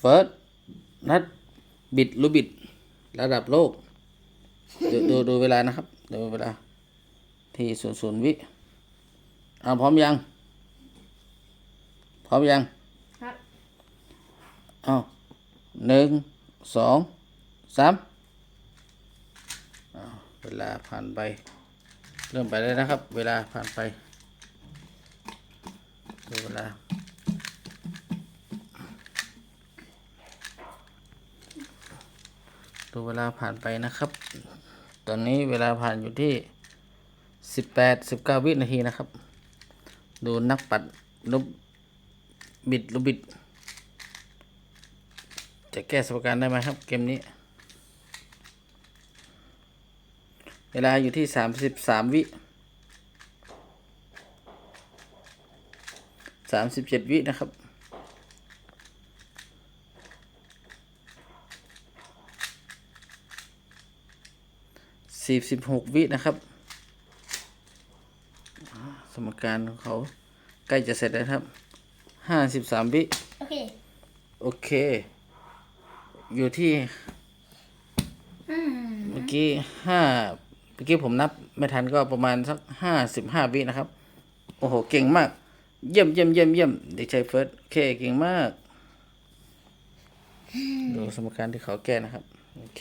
เฟิร์สนัดบิดลูบิด ระดับโลก ดูดูดูเวลานะครับ ดูเวลา ที่ศูนย์ศูนย์วิเอาพร้อมยัง พร้อมยัง ครับเอาหนึ่งสองสามเอาเวลาผ่านไป เริ่มไปเลยนะครับ เวลาผ่านไปดูเวลา ดูเวลาผ่านไปนะครับ ตอนนี้เวลาผ่านอยู่ที่สิบแปดสิบเก้าวินาทีนะครับ ดูนักปัดลบบิดลบบิด จะแก้สมการได้ไหมครับ เกมนี้ เวลาอยู่ที่สามสิบสามวิสามสิบเจ็ดวินะครับ สี่สิบหกวินะครับอ่าสมการของเขาใกล้จะเสร็จแล้วครับห้าสิบสามวิ โอเค โอเค อยู่ที่อืมเมื่อกี้ห้าเมื่อกี้ผมนับไม่ทันก็ประมาณสักห้าสิบห้าวินะครับ โอ้โห เก่งมาก เยี่ยมเยี่ยมเยี่ยมเยี่ยมเด็กชายเฟิร์สโอเค เก่งมาก ดูสมการที่เขาแก้นะครับ โอเค